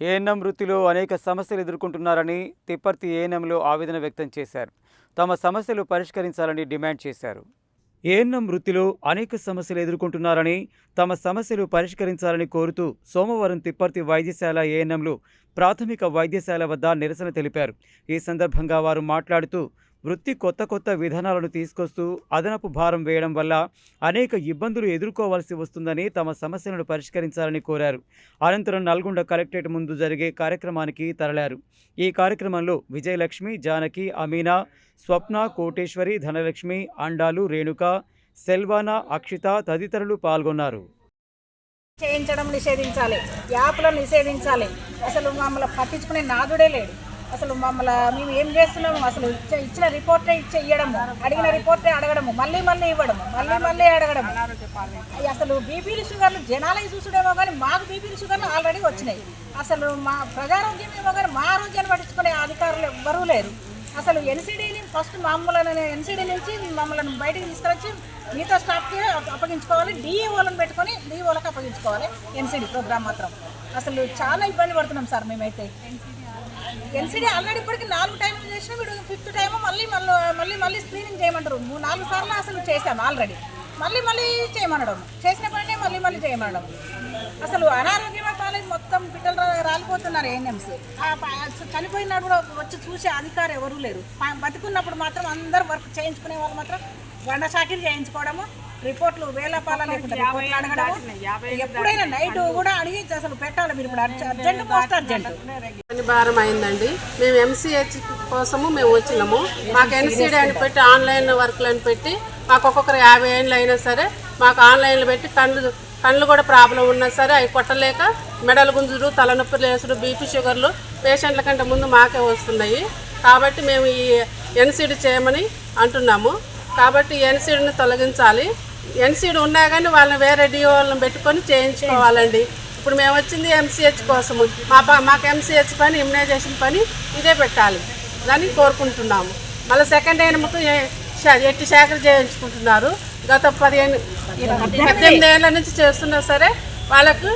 ANM వృత్తిలో అనేక సమస్యలు ఎదుర్కొంటున్నారని తిప్పర్తి ఏఎన్ఎంలో ఆవేదన వ్యక్తం చేశారు. తమ సమస్యలు పరిష్కరించాలని డిమాండ్ చేశారు. ఏఎన్ఎం వృత్తిలో అనేక సమస్యలు ఎదుర్కొంటున్నారని తమ సమస్యలు పరిష్కరించాలని కోరుతూ సోమవారం తిప్పర్తి వైద్యశాల ఏఎన్ఎంలు ప్రాథమిక వైద్యశాల వద్ద నిరసన తెలిపారు. ఈ సందర్భంగా వారు మాట్లాడుతూ వృత్తి కొత్త కొత్త విధానాలను తీసుకొస్తూ అదనపు భారం వేయడం వల్ల అనేక ఇబ్బందులు ఎదుర్కోవాల్సి వస్తుందని తమ సమస్యలను పరిష్కరించాలని కోరారు. అనంతరం నల్గొండ కలెక్టరేట్ ముందు జరిగే కార్యక్రమానికి తరలారు. ఈ కార్యక్రమంలో విజయలక్ష్మి జానకి అమీనా స్వప్న కోటేశ్వరి ధనలక్ష్మి అండాలు రేణుక సెల్వానా అక్షిత తదితరులు పాల్గొన్నారు. చేయించడం నిషేధించాలి. యాప్లను నిషేధించాలి. అసలు మమ్మల్ని పట్టించుకునే నాదుడే లేడు. అసలు మమ్మల్ని మేము ఏం చేస్తున్నాము? అసలు ఇచ్చిన రిపోర్టే ఇచ్చే ఇవ్వడము అడిగిన రిపోర్టే అడగడము మళ్ళీ మళ్ళీ ఇవ్వడము మళ్ళీ మళ్ళీ అడగడము. అసలు బీపీలు షుగర్లు జనాలకి చూసుడేమో కానీ మాకు బీపీలు షుగర్లు ఆల్రెడీ వచ్చినాయి. అసలు మా ప్రజారోగ్యం ఏమో కానీ మా ఆరోగ్యాన్ని పట్టించుకునే అధికారులు ఎవ్వరూ లేరు. అసలు ఎన్సీడీని ఫస్ట్ మమ్మల్ని ఎన్సీడీ నుంచి మమ్మల్ని బయటికి తీసుకొచ్చి మిగతా స్టాఫ్కి అప్పగించుకోవాలి డిఈఓలను పెట్టుకొని డిఈఓలకు అప్పగించుకోవాలి ఎన్సీడీ ప్రోగ్రామ్ మాత్రం. అసలు చాలా ఇబ్బంది పడుతున్నాం సార్ మేమైతే. ఎల్సీడీ ఆల్రెడీ ఇప్పటికి నాలుగు టైంలు చేసినా వీడు ఫిఫ్త్ టైం మళ్ళీ మళ్ళీ మళ్ళీ మళ్ళీ స్క్రీనింగ్ చేయమంటారు. మూడు నాలుగు సార్లు అసలు చేశాము ఆల్రెడీ. మళ్ళీ మళ్ళీ చేయమనడం. చేసిన పనినే మళ్ళీ మళ్ళీ చేయమనడం. అసలు అనారోగ్యమే కాలేజ్ మొత్తం పిల్లలు రా- రాలిపోతున్నారు ఏఎన్ఎంసీ చనిపోయినప్పుడు కూడా వచ్చి చూసే అధికారం ఎవరూ లేరు. ప- బతికున్నప్పుడు మాత్రం అందరూ వర్క్ చేయించుకునే వాళ్ళు మాత్రం వండ చాకిరి చేయించుకోవడము రిపోర్ట్లు వేల పాల ఎప్పుడైనా నైట్ కూడా అడిగి అసలు పెట్టాలి మీరు ఇప్పుడు అర్జెంట్ పోస్ట్ అర్జెంట్. భారం అయిందండి. మేము ఎంసీహెచ్ కోసము మేము వచ్చినాము. మాకు ఎన్సీడీ అని పెట్టి ఆన్లైన్ వర్క్లు అని పెట్టి మాకు ఒక్కొక్కరు యాభై ఏళ్ళు అయినా సరే మాకు ఆన్లైన్లో పెట్టి కళ్ళు కళ్ళు కూడా ప్రాబ్లం ఉన్నా సరే అవి కొట్టలేక మెడల గుంజుడు తలనొప్పి లేసుడు బీపీ షుగర్లు పేషెంట్ల కంటే ముందు మాకే వస్తున్నాయి. కాబట్టి మేము ఈ ఎన్సీడీ చేయమని అంటున్నాము. కాబట్టి ఎన్సీడీని తొలగించాలి. ఎన్సీడీ ఉన్నా కానీ వాళ్ళని వేరే డిఓలను పెట్టుకొని చేయించుకోవాలండి. ఇప్పుడు మేము వచ్చింది ఎంసీహెచ్ కోసము. మా మాకు ఎంసీహెచ్ పని ఇమ్యునైజేషన్ పని ఇదే పెట్టాలి. అని కోరుకుంటున్నాము. మళ్ళీ సెకండ్ ఎయిన్ముకు ఎట్టి శాఖలు చేయించుకుంటున్నారు. గత పదిహేను పద్దెనిమిది ఏళ్ళ నుంచి చేస్తున్నా సరే వాళ్ళకు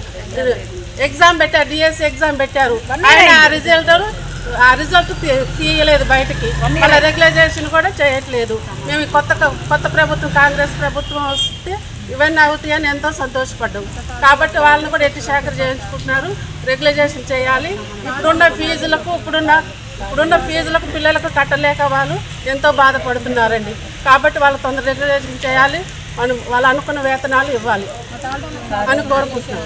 ఎగ్జామ్ పెట్టారు డిఎస్సి ఎగ్జామ్ పెట్టారు. ఆయన ఆ రిజల్ట్ ఆ రిజల్ట్ తీ- తీయలేదు బయటికి. వాళ్ళ రెగ్యులైజేషన్ కూడా చేయట్లేదు. మేము కొత్త కొత్త ప్రభుత్వం కాంగ్రెస్ ప్రభుత్వం వస్తే ఇవన్నీ అవుతాయని ఎంతో సంతోషపడ్డాం. కాబట్టి వాళ్ళని కూడా ఎట్టి శాఖలు చేయించుకుంటున్నారు. రెగ్యులైజేషన్ చేయాలి. ఇప్పుడున్న ఫీజులకు ఇప్పుడున్న ఇప్పుడున్న ఫీజులకు పిల్లలకు కట్టలేక వాళ్ళు ఎంతో బాధపడుతున్నారండి. కాబట్టి వాళ్ళు తొందర రెగ్యులైజేషన్ చేయాలి. మనం వాళ్ళు అనుకున్న వేతనాలు ఇవ్వాలి. అని కోరుకుంటున్నాం.